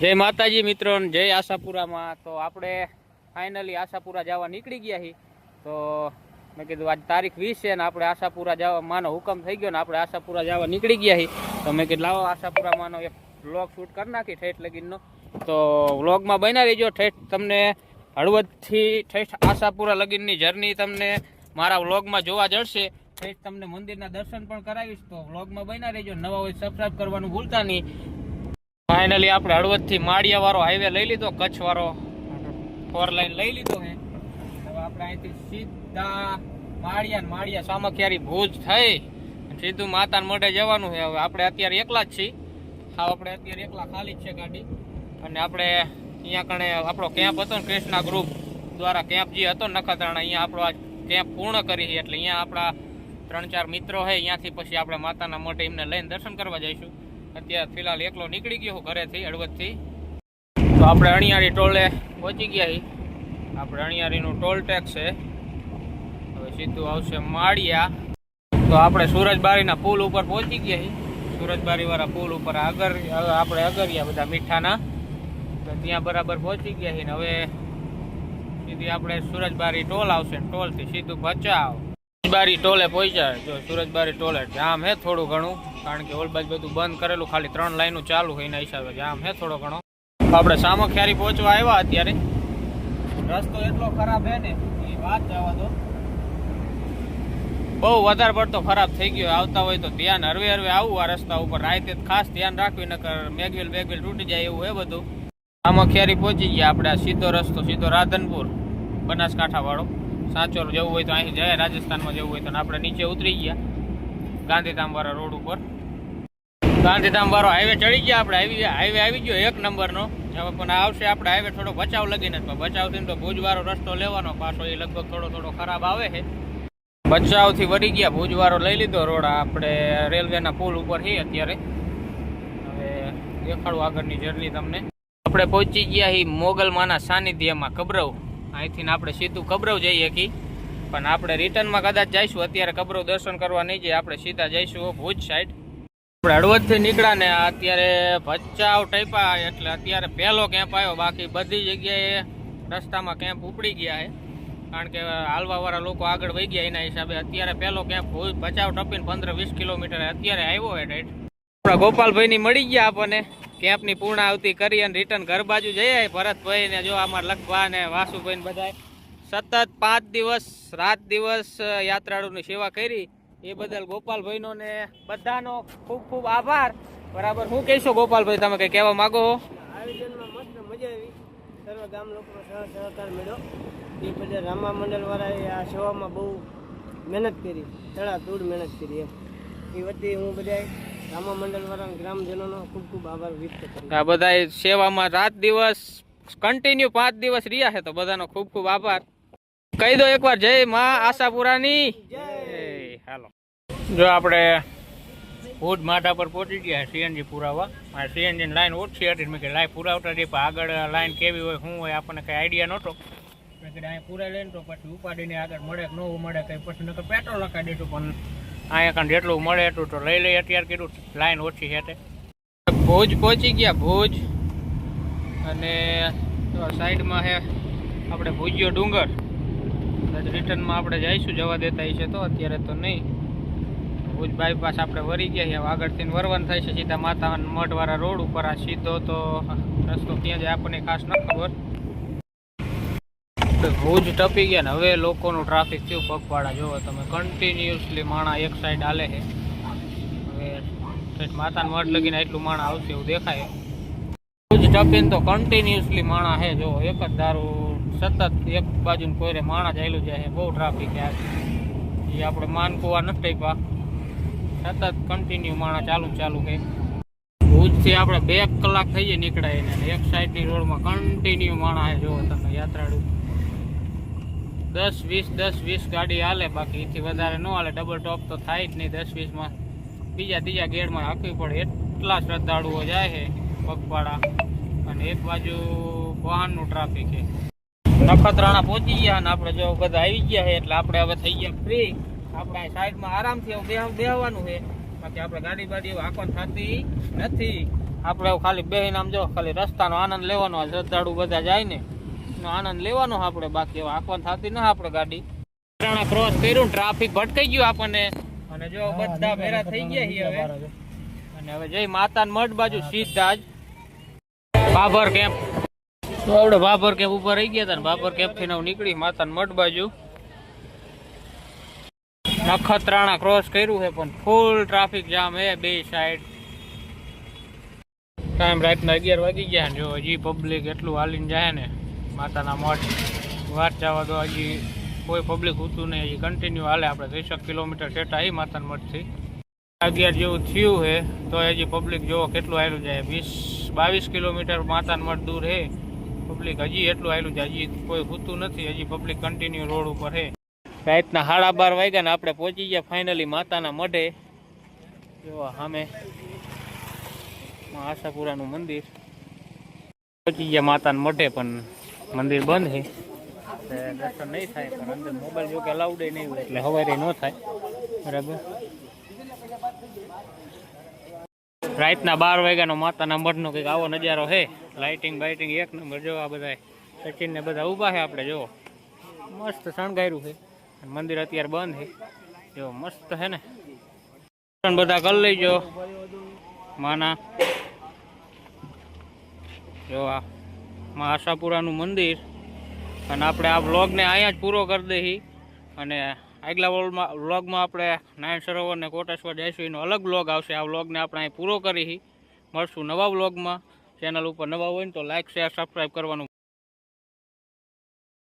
જય માતાજી મિત્રો જય આશાપુરામાં. તો આપણે ફાઇનલી આશાપુરા જવા નીકળી ગયા છીએ. તો મેં કીધું આજ તારીખ વીસ છે ને આપણે આશાપુરા જવા માનો હુકમ થઈ ગયો ને આપણે આશાપુરા જવા નીકળી ગયા છીએ. તો મેં કીધું લાવો આશાપુરામાંનો એક વ્લોગ શૂટ કરી નાખી ઠેઠ લગીનનો. તો વ્લોગમાં બના રહીજો ઠેઠ તમને હળવદથી ઠેઠ આશાપુરા લગીનની જર્ની તમને મારા વ્લોગમાં જોવા જડશે. ઠેઠ તમને મંદિરના દર્શન પણ કરાવીશ. તો વ્લોગમાં બના રહીજો. નવા હોય સબસ્ક્રાઈબ કરવાનું ભૂલતા નહીં. ફાઇનલી આપણે હળવદથી માળિયા વાળો હાઈવે લઈ લીધો કચ્છ વાળો ફોર લાઈન લઈ લીધો હે હવે આપણે અહીંથી સીધા માળિયા માળિયા સામખિયારી ભુજ થઈ. સીધું માતા મોઢે જવાનું છે. હવે આપણે અત્યારે એકલા જ છીએ. હા, આપણે અત્યારે એકલા ખાલી જ છે ગાડી. અને આપણે અહીંયા કણે આપણો કેમ્પ હતો ને ગ્રુપ દ્વારા કેમ્પ જે હતો નખત્રાણા, અહીંયા આપણો કેમ્પ પૂર્ણ કરી એટલે અહીંયા આપણા ત્રણ ચાર મિત્રો છે. અહીંયાથી પછી આપણે માતાના મોઢે એમને લઈને દર્શન કરવા જઈશું. અત્યારે ફિલહાલ એકલો નીકળી ગયો ઘરેથી, હળવદથી. તો આપણે અણિયારી ટોલે પહોંચી ગયા આપણે અણિયારીનું ટોલ ટેક્સ છે. હવે સીધું આવશે માળિયા. તો આપણે સુરજબારીના પુલ ઉપર પહોંચી ગયા સુરજબારીવાળા સુરજબારી પુલ ઉપર આગળ આપણે અગરિયા બધા મીઠાના. તો ત્યાં બરાબર પહોંચી ગયા છીએ ને હવે સીધી આપણે સુરજબારી ટોલ આવશે ટોલથી સીધું બચાવ સુરજબારી ટોલે પહોંચ્યા જો સુરજબારી ટોલે જામ હે થોડું ઘણું, કારણ કે ઓલ બાજુ બધું બંધ કરેલું, ખાલી ત્રણ લાઈનો ચાલુ હોય એના હિસાબે જામ હે થોડો ઘણો. આપણે સામખિયારી પહોંચવા આવ્યા અત્યારે. રસ્તો એટલો ખરાબ હે ને, એ વાત જવા દો. બહુ વધારે પડતો ખરાબ થઈ ગયો. આવતા હોય તો ધ્યાન હરવે હરવે આવું આ રસ્તા ઉપર. રાતે ખાસ ધ્યાન રાખવી, નકર મેગવેલ બેગવેલ તૂટી જાય એવું હે બધું. સામખિયારી પહોંચી ગયા આપણે. સીધો રસ્તો, સીધો રાધનપુર બનાસકાંઠા વાળો સાચોર જવું હોય તો અહીં જાય, રાજસ્થાનમાં જવું હોય તો. આપણે નીચે ઉતરી ગયા, ગાંધીધામ વાળા રોડ ઉપર. ગાંધીધામ વાળો હાઈવે ચડી ગયા આપણે. હાઈવે હાઈવે આવી ગયો એક નંબરનો. પણ આવશે આપણે હાઈવે થોડો બચાવ લગીને પણ બચાવથી તો ભુજવાળો રસ્તો લેવાનો. પાછો એ લગભગ થોડો થોડો ખરાબ આવે છે. બચાવથી વળી ગયા. ભુજવાળો લઈ લીધો રોડ. આપણે રેલવેના પુલ ઉપર છે અત્યારે. હવે દેખાડું આગળની જર્ની તમને. આપણે પહોંચી ગયા છીએ મોગલમાના સાનિધ્યમાં. કબરવ અહીંથી આપણે સીધું કબરવ જઈએ કી. પણ આપણે રિટર્નમાં કદાચ જઈશું, અત્યારે કબરવ દર્શન કરવા નહીં જઈએ, આપણે સીધા જઈશું ભુજ સાઈડ આપણે હળવદથી નીકળ્યા ને અત્યારે ભચાવ ટાઈપા એટલે અત્યારે પહેલો કેમ્પ આવ્યો, બાકી બધી જગ્યાએ રસ્તામાં કેમ્પ ઉપડી ગયા છે. કારણ કે હાલવાવાળા લોકો આગળ વહી ગયા એના હિસાબે. અત્યારે પહેલો કેમ્પ ભચાવ ટપીને પંદર વીસ કિલોમીટર અત્યારે આવ્યો હોય રાઈટ આપણા ગોપાલભાઈની મળી ગયા આપણને. કેમ્પની પૂર્ણાવતી કરી અને રિટર્ન ઘર બાજુ જઈએ ભરતભાઈ ને જો અમારા લખવા ને વાસુભાઈ ને બધા સતત પાંચ દિવસ, રાત દિવસ યાત્રાળુની સેવા કરી. એ બદલ ગોપાલભાઈનો ને બધાનો ખૂબ ખૂબ આભાર. બરાબર હું કહીશું ગોપાલભાઈ, તમે કઈ કહેવા માંગો છો? આયોજનમાં મસ્ત મજા આવી. સર્વ ગામ લોકોનો સહ સહકાર મળ્યો. એ બધા રામા મંડળ વાળાએ આ સેવામાં બહુ મહેનત કરી. તડાતોડ મહેનત કરી એમ. એ વચ્ચે હું બધા રામા મંડળ વાળા ગ્રામજનોનો ખૂબ ખૂબ આભાર વ્યક્ત કરું આ બધા સેવામાં રાત દિવસ કન્ટિન્યુ પાંચ દિવસ રહ્યા છે તો બધાનો ખૂબ ખૂબ આભાર. કહી દો એકવાર જય માં આશાપુરાની. જય. હાલો. જો આપણે ભુજ માથા પર પહોંચી ગયા સીએનજી પુરાવા. આ સીએનજી લાઈન ઓછી હતી મેં કે લાઈન પુરાવતા જઈએ પણ આગળ લાઈન કેવી હોય શું હોય આપણને કંઈ આઈડિયા નહોતો. મેં કીધું અહીં પુરા લઈને તો પછી ઉપાડીને આગળ મળે કે ન મળે કંઈ પછી નકર પેટ્રોલ લખાઈ દીધું પણ અહીંયા કાંઈ જેટલું મળે એટલું તો લઈ લઈએ. અત્યારે કીધું લાઈન ઓછી છે ભુજ પહોંચી ગયા, ભુજ. અને સાઈડમાં છે આપણે ભુજ્યો ડુંગર. રિટર્નમાં આપણે જઈશું, જવા દેતા છે તો. અત્યારે તો નહીં. ભુજ બાયપાસ આપણે વરી ગયા છીએ. આગળથી વરવાન થાય છે સીધા માતા મઠવાળા રોડ ઉપર. આ સીધો તો રસ્તો ક્યાં જાય આપણને ખાસ ન ખબર. ભુજ ટપી ગયા ને હવે લોકોનું ટ્રાફિક થયું પગપાળા. જોવો તમે કન્ટિન્યુઅસલી માણા એક સાઈડ હાલે છે, હવે માતાનું મઠ લગીને એટલું માણા આવશે એવું દેખાય. ભુજ ટપીને તો કન્ટિન્યુઅસલી માણા છે. જો એક જ દારૂ, સતત એક બાજુ કોઈરે માણા ચાલ્યું જાય બહુ ટ્રાફિક છે એ આપણે માનકુવા નથી પા સતત કન્ટિન્યુ માણા ચાલુ ચાલુ છે. ભુજથી આપણે બે કલાક થઈએ નીકળાય ને એક સાઈડની રોડમાં કન્ટિન્યુ માણા છે. જોવો તમે યાત્રાળુ. દસ વીસ દસ વીસ ગાડી હાલે, બાકી એથી વધારે ન હાલે. ડબલ ટોપ તો થાય જ નહીં દસ વીસમાં. બીજા ત્રીજા ગેરમાં રાખવી પડે. એટલા શ્રદ્ધાળુઓ જાય છે પગપાળા. અને એક બાજુ વાહનનું ટ્રાફિક છે. નખત્રાણા પહોંચી ગયા અને આપણે જો બધા આવી ગયા છે, એટલે આપણે હવે થઈ ગયા ફ્રી આપણે સાઈડમાં આરામથી હવે બેહ- બેહવાનું છે. બાકી આપણે ગાડી બાડી હાંકવાની થતી નથી. આપણે ખાલી બેહીને આમ જો, ખાલી રસ્તાનો આનંદ લેવાનો શ્રદ્ધાળુ બધા જાય ને. એનો આનંદ લેવાનો આપણે. બાકી આંકવાન થતી ના આપણે ગાડી. ત્રણા ક્રોસ કર્યું ટ્રાફિક ભટકાઈ ગયું આપણને. અને જો બધા ભેરા થઈ ગયા છીએ હવે. અને હવે જય માતાન મઢ બાજુ સીધા જ. બાબર કેમ્પ તો આપણે બાબર કેમ્પ ઉપર રહી ગયા હતા ને બાબર કેમ્પથી નીકળી માતાન મઢ બાજુ. નખત્રાણા ક્રોસ કર્યું છે પણ ફૂલ ટ્રાફિક જામ હે બે સાઈડ ટાઈમ રાતના અગિયાર વાગી ગયા જો હજી પબ્લિક એટલું હાલીને જાય ને. માતાના મઠ વાત જવા દો. હજી કોઈ પબ્લિક હતું નહીં. હજી કન્ટિન્યુ હાલે આપણે ત્રીસેક કિલોમીટર સેટા આવી માતાના મઠથી અગિયાર જેવું થયું છે તો હજી પબ્લિક જો કેટલું આવેલું જાય. વીસ, બાવીસ કિલોમીટર માતાના મઠ દૂર છે પબ્લિક હજી એટલું આવેલું છે હજી કોઈ હોતું નથી. હજી પબ્લિક કન્ટિન્યુ રોડ ઉપર છે રાતના સાડા બાર વાગ્યા ને આપણે પહોંચી ગયા ફાઇનલી માતાના મઢે. જો સામે. આશાપુરાનું મંદિર. પહોંચી ગયા માતાના મઢે પણ. મંદિર બંધ છે. દર્શન નહીં થાય, પણ અંદર મોબાઈલ જો કે અલાઉડ નહીં હોય, એટલે હવારે ન થાય. બરાબર? રાતના બાર વાગ્યાનો માતાના મઢનો કંઈક આવો નજારો છે. લાઇટિંગ બાઇટિંગ એક નંબર જો આ બધા સચિનને બધા ઊભા છે આપણે જો મસ્ત શણગાર્યું છે. મંદિર અત્યારે બંધ છે. જો મસ્ત છે ને. દર્શન બધા કરી લેજો. માના. જો આ. માં આશાપુરાનું મંદિર. અને આપણે આ વ્લોગને અહીંયા જ પૂરો કરી દઈએ. અને આગલા વોલમાં વ્લોગમાં આપણે નારાયણ સરોવર ને કોટેશ્વર જઈશું અલગ વ્લોગ આવશે. આ વ્લોગને આપણે અહીં પૂરો કરી મળશું નવા વ્લોગમાં. ચેનલ ઉપર નવા હોય ને તો લાઇક શેર સબસ્ક્રાઈબ કરવાનું